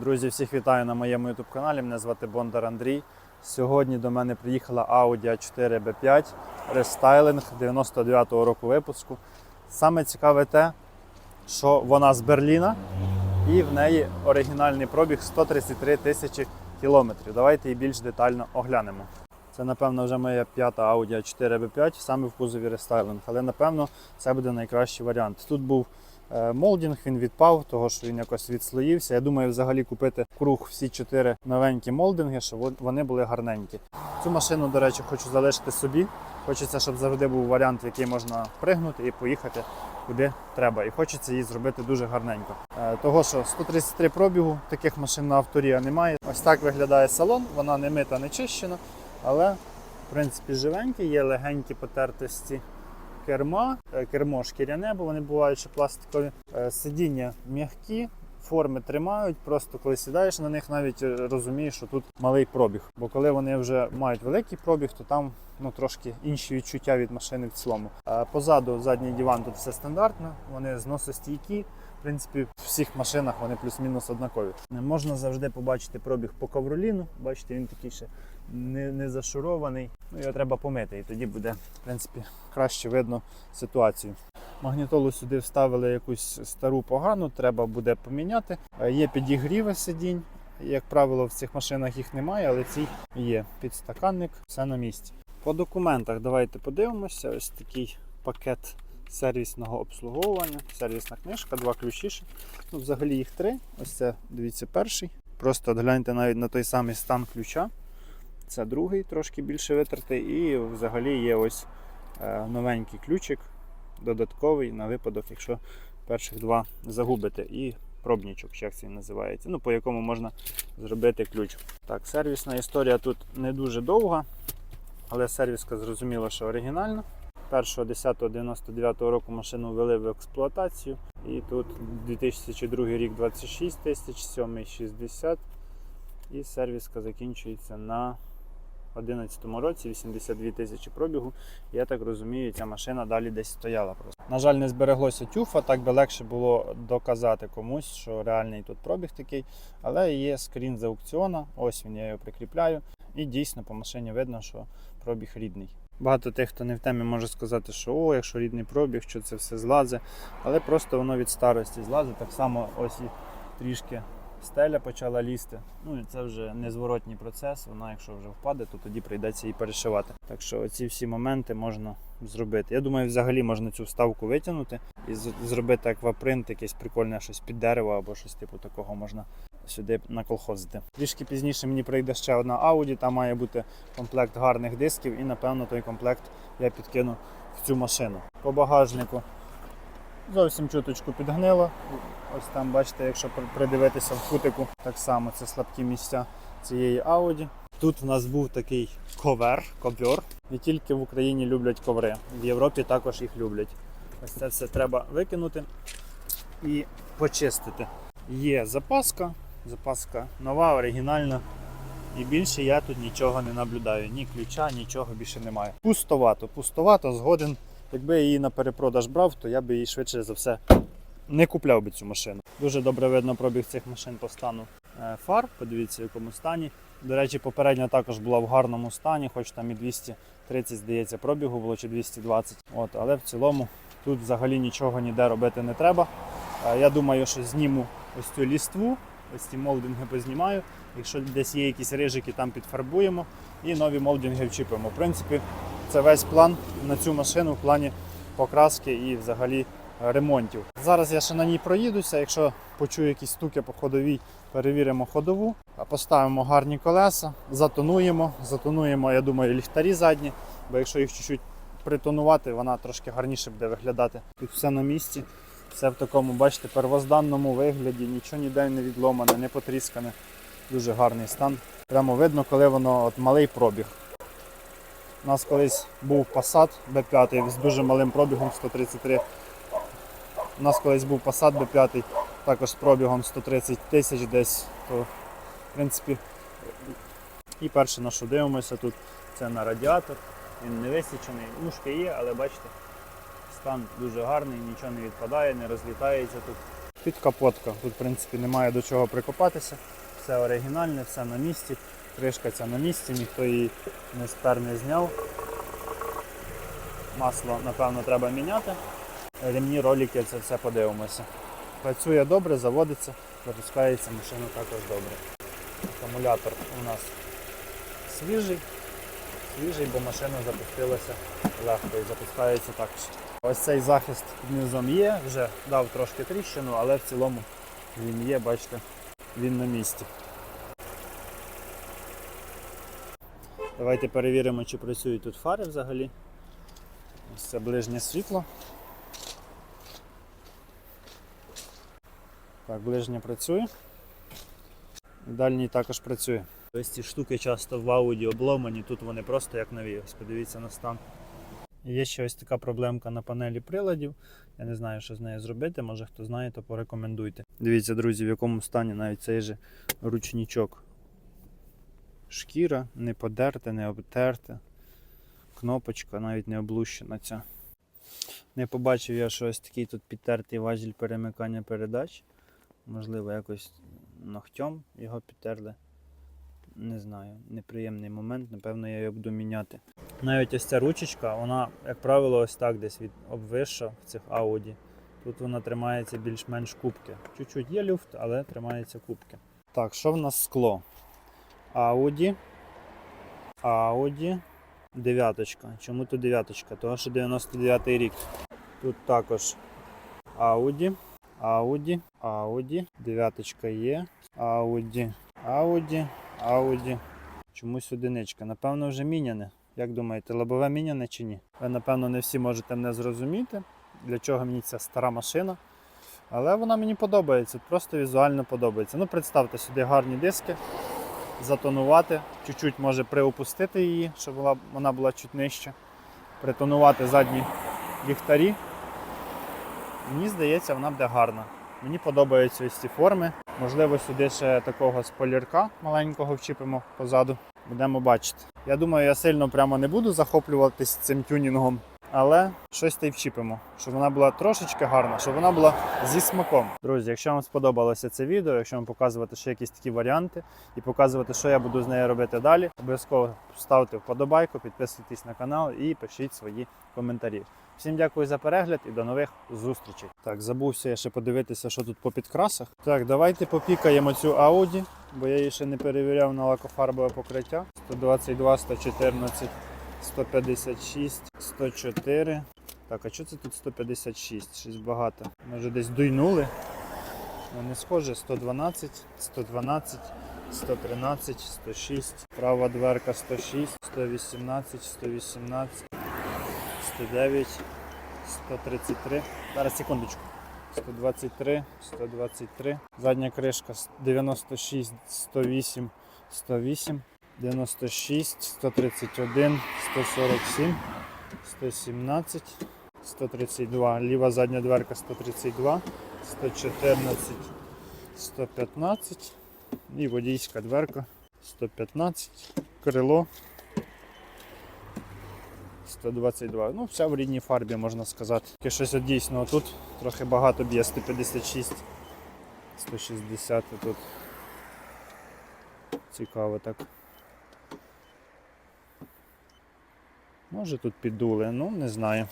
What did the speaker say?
Друзі, всіх вітаю на моєму YouTube каналі. Мене звати Бондар Андрій. Сьогодні до мене приїхала Audi A4 B5 рестайлинг 99-го року випуску. Саме цікаве те, що вона з Берліна і в неї оригінальний пробіг 133 тисячі кілометрів. Давайте її більш детально оглянемо. Це, напевно, вже моя п'ята Audi A4 B5 саме в кузові рестайлинг, але напевно це буде найкращий варіант. Тут був молдінг, він відпав, того що він якось відслоївся. Я думаю, взагалі купити круг всі чотири новенькі молдинги, щоб вони були гарненькі. Цю машину, до речі, хочу залишити собі. Хочеться, щоб завжди був варіант, в який можна пригнути і поїхати куди треба. І хочеться її зробити дуже гарненько. Е, Того, що 133 пробігу, таких машин на авторія немає. Ось так виглядає салон, вона не мита, не чищена, але в принципі живенькі, є легенькі потертості керма, Е, кермо шкіряне, бо вони бувають ще пластикові. Е, Сидіння м'які, форми тримають. Просто коли сідаєш на них, навіть е, розумієш, що тут малий пробіг. Бо коли вони вже мають великий пробіг, то там ну, трошки інші відчуття від машини в цілому. Позаду задній диван тут все стандартно, вони зносостійкі. В принципі, в всіх машинах вони плюс-мінус однакові. Можна завжди побачити пробіг по ковроліну. Бачите, він такий ще не, не зашурований. Ну, його треба помити, і тоді буде, в принципі, краще видно ситуацію. Магнітолу сюди вставили якусь стару погану, треба буде поміняти. Е, Є підігріви сидінь. Як правило, в цих машинах їх немає, але ці є. Підстаканник, все на місці. По документах давайте подивимося. Ось такий пакет сервісного обслуговування, сервісна книжка, два ключі. Ну, взагалі їх три. Ось це, дивіться, перший. Просто гляньте навіть на той самий стан ключа. Це другий, трошки більше витертий. І взагалі є ось е, новенький ключик, додатковий на випадок, якщо перших два загубите. І пробнічок, як це називається, ну, по якому можна зробити ключ. Так, сервісна історія тут не дуже довга, але сервіска зрозуміло, що оригінальна. 1.10.99 року машину ввели в експлуатацію. І тут 2002 рік 26 тисяч, 7 60. І сервіска закінчується на 2011 році 82 тисячі пробігу. Я так розумію, ця машина далі десь стояла просто. На жаль, не збереглося тюфа, так би легше було доказати комусь, що реальний тут пробіг такий. Але є скрін з аукціона, ось він, я його прикріпляю. І дійсно по машині видно, що пробіг рідний. Багато тих, хто не в темі, може сказати, що о, якщо рідний пробіг, що це все злазе. Але просто воно від старості злазить. Так само ось і трішки стеля почала лізти. Ну і це вже незворотній процес. Вона, якщо вже впаде, то тоді прийдеться її перешивати. Так що оці всі моменти можна зробити. Я думаю, взагалі можна цю вставку витягнути і зробити аквапринт, якесь прикольне щось під дерево або щось типу такого можна сюди наколхозити. Трішки пізніше мені прийде ще одна Audi, там має бути комплект гарних дисків, і напевно той комплект я підкину в цю машину. По багажнику зовсім чуточку підгнило. Ось там, бачите, якщо придивитися в кутику, так само це слабкі місця цієї Audi. Тут в нас був такий ковер, ковер. І тільки в Україні люблять коври. В Європі також їх люблять. Ось це все треба викинути і почистити. Є запаска, запаска нова, оригінальна. І більше я тут нічого не наблюдаю. Ні ключа, нічого більше немає. Пустовато, пустовато, згоден. Якби я її на перепродаж брав, то я би її швидше за все не купляв би цю машину. Дуже добре видно пробіг цих машин по стану е, фар. Подивіться, в якому стані. До речі, попередня також була в гарному стані, хоч там і 230, здається, пробігу було чи 220. От, але в цілому тут взагалі нічого ніде робити не треба. Е, Я думаю, що зніму ось цю ліству, ось ці молдинги познімаю. Якщо десь є якісь рижики, там підфарбуємо і нові молдинги вчіпимо. В принципі, це весь план на цю машину в плані покраски і взагалі ремонтів. Зараз я ще на ній проїдуся. Якщо почую якісь стуки по ходовій, перевіримо ходову, поставимо гарні колеса, затонуємо. Затонуємо, я думаю, ліхтарі задні, бо якщо їх чуть-чуть притонувати, вона трошки гарніше буде виглядати. Тут все на місці, все в такому, бачите, первозданному вигляді, нічого ніде не відломане, не потріскане. Дуже гарний стан. Прямо видно, коли воно от малий пробіг. У нас колись був Passat B5 з дуже малим пробігом 133. У нас колись був Passat B5 також з пробігом 130 тисяч десь. То, в принципі, і перше на що дивимося тут, це на радіатор. Він не висічений. Ушки є, але бачите, стан дуже гарний, нічого не відпадає, не розлітається тут. Підкапотка. Тут, в принципі, немає до чого прикопатися. Все оригінальне, все на місці. Кришка ця на місці, ніхто її не спер, не зняв. Масло, напевно, треба міняти. Ремні, ролики, це все подивимося. Працює добре, заводиться, запускається машина також добре. Акумулятор у нас свіжий, свіжий, бо машина запустилася легко і запускається також. Ось цей захист під низом є, вже дав трошки тріщину, але в цілому він є, бачите, він на місці. Давайте перевіримо, чи працюють тут фари взагалі. Ось це ближнє світло. Так, ближнє працює. Дальній також працює. Ось ці штуки часто в ауді обломані, тут вони просто як нові. Ось подивіться на стан. Є ще ось така проблемка на панелі приладів. Я не знаю, що з нею зробити. Може хто знає, то порекомендуйте. Дивіться, друзі, в якому стані навіть цей же ручничок. Шкіра не подерта, не обтерта. Кнопочка навіть не облущена ця. Не побачив я, що ось такий тут підтертий важіль перемикання передач. Можливо, якось ногтем його підтерли. Не знаю, неприємний момент, напевно, я його буду міняти. Навіть ось ця ручечка, вона, як правило, ось так десь від обвисша в цих Audi. Тут вона тримається більш-менш кубки. Чуть-чуть є люфт, але тримається кубки. Так, що в нас скло? Audi. Audi. Дев'яточка. Чому тут дев'яточка? Тому що 99-й рік. Тут також Audi. Audi. Audi. Дев'яточка є. Audi. Audi. Audi. Чомусь одиничка. Напевно, вже міняне. Як думаєте, лобове міняне чи ні? Ви, напевно, не всі можете мене зрозуміти, для чого мені ця стара машина. Але вона мені подобається, просто візуально подобається. Ну, представте сюди гарні диски, затонувати, чуть-чуть може приопустити її, щоб вона була чуть нижче. Притонувати задні ліхтарі. Мені здається, вона буде гарна. Мені подобаються ось ці форми. Можливо, сюди ще такого спойлерка маленького вчіпимо позаду. Будемо бачити. Я думаю, я сильно прямо не буду захоплюватись цим тюнінгом, але щось та й вчіпимо, щоб вона була трошечки гарна, щоб вона була зі смаком. Друзі, якщо вам сподобалося це відео, якщо вам показувати ще якісь такі варіанти і показувати, що я буду з нею робити далі, обов'язково ставте вподобайку, підписуйтесь на канал і пишіть свої коментарі. Всім дякую за перегляд і до нових зустрічей. Так, забувся я ще подивитися, що тут по підкрасах. Так, давайте попікаємо цю Audi, бо я її ще не перевіряв на лакофарбове покриття. 122, 114, 156, 104. Так, а що це тут 156? Щось багато. Може десь дуйнули. Ну, не схоже, 112, 112, 113, 106, права дверка 106, 118, 118. 109, 133. Зараз секундочку. 123, 123. Задня кришка 96, 108, 108, 96, 131, 147, 117, 132. Ліва задня дверка 132, 114, 115. І водійська дверка 115. Крило 122. Ну, вся в рідній фарбі, можна сказати. Таке щось дійсно тут трохи багато б'є 156, 160 тут. Цікаво так. Може тут піддули, ну не знаю.